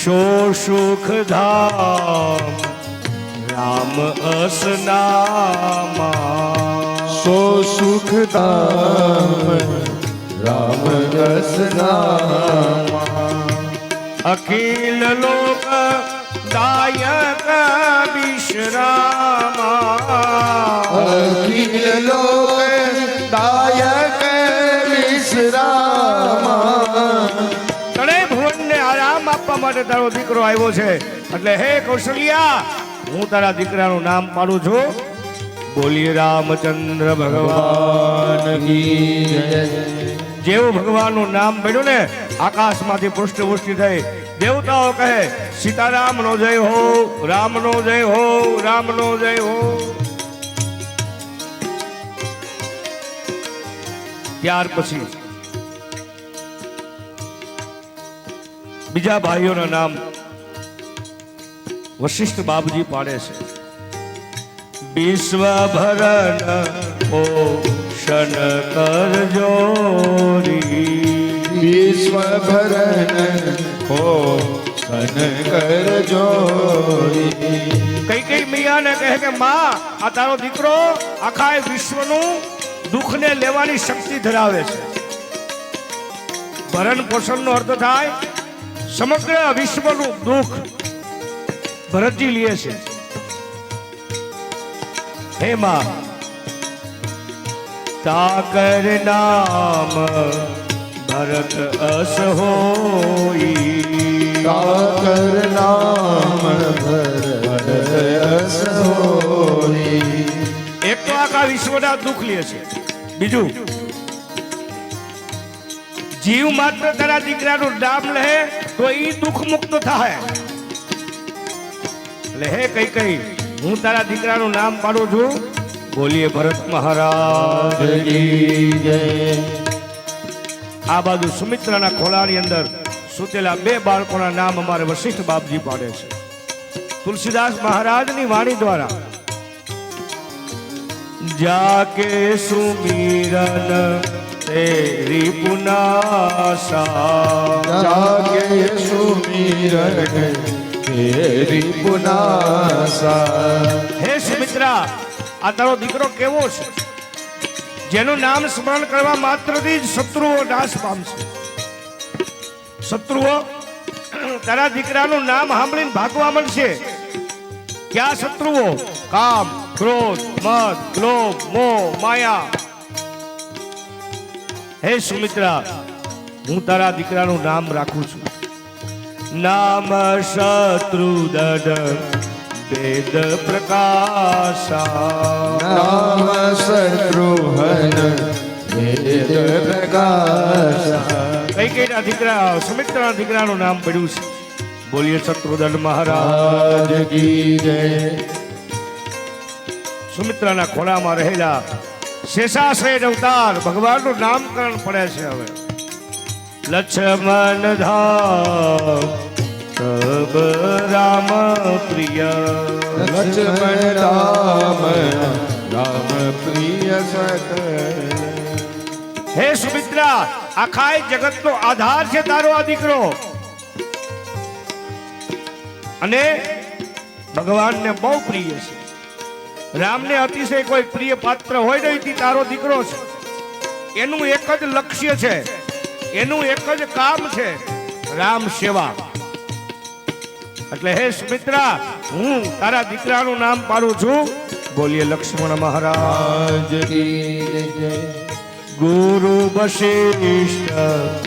Show સુખ ધામ રામ અસનામા. સો સુખ ધામ રામ અસનામા. અખિલ લોક દાયક વિશ્રામા અખિલ લોક માટે તારો દીકરો આવ્યો છે. એટલે હે કૌશલ્યા, હું તારા દીકરાનું નામ પાડું છું. બોલીએ રામચંદ્ર ભગવાન જેવું ભગવાનનું નામ પડ્યું ને, આકાશમાંથી પુષ્ટવૃષ્ટિ થઈ. દેવતાઓ કહે સીતારામ નો જય હો રામ નો જય હો રામ નો જય હો. ત્યાર પછી બીજા ભાઈઓના નામ વશિષ્ઠ બાબજી પાડે છે. વિશ્વભરણ પોષણ કરજો વિશ્વભરણ હો કરજો કર કઈ કઈ મૈયાને કહે કે માં આ તારો દીકરો આખા વિશ્વનું દુઃખને લેવાની શક્તિ ધરાવે છે. ભરણ પોષણનો અર્થ થાય સમગ્ર વિશ્વનું દુઃખ ભરતજી લે છે. હે માં તાકર નામ ભરત અસ હોઈ તાકર નામ ભરત હોઈ એક તો આખા વિશ્વના દુઃખ લે છે. બીજું જીવ માત્ર તારા દીકરાનું નામ લે તો એ દુઃખ મુક્ત થાય. લે કઈ કઈ, હું તારા દીકરાનું નામ પાડું છું. બોલીએ ભરત મહારાજ આ બાજુ સુમિત્રાના ખોળાની અંદર સૂતેલા બે બાળકોના નામ અમારે વશિષ્ઠ બાપજી પાડે છે. તુલસીદાસ મહારાજની વાણી દ્વારા જાકે સુમિરન તેરી પુનાસા જાગે સુમિરન તેરી પુનાસા હે સુમિત્રા આ તારો દીકરો કેવો છે? જેનું નામ સ્મરણ કરવા માત્રથી જ શત્રુઓ નાશ પામશે. શત્રુઓ તારા દીકરાનું નામ સાંભળીને ભાગવા મળશે. ક્યાં શત્રુઓ? કામ. ક્રોધ મદ લોભ મોહ માયા હે સુમિત્રા હું તારા દીકરાનું નામ રાખું છું. નામ શત્રુદન વેદ પ્રકાશા નામ શત્રુહન વેદ પ્રકાશા કઈ કઈ દીકરા સુમિત્રાના દીકરાનું નામ પડ્યું છે? બોલીએ શત્રુદન મહારાજ. રાજ કી જય. સુમિત્રાના ખોળામાં રહેલા શેષાશ્રય અવતાર ભગવાનનું નામકરણ પડે છે હવે. લક્ષ્મણ ધામ રામ પ્રિય. લક્ષ્મણ રામ રામ પ્રિય હે સુમિત્રા આખા જગતનો આધાર છે તારો આ દીકરો. અને ભગવાનને બહુ પ્રિય છે. રામને અતિશય કોઈ પ્રિય પાત્ર હોય નહીં તે તારો દીકરો છે. એનું એક જ લક્ષ્ય છે. એનું એક જ કામ છે. રામ સેવા. એટલે હે સુમિત્રા હું તારા દીકરાનું નામ પાડું છું. બોલીએ લક્ષ્મણ મહારાજ. ગુરુ વશિષ્ઠ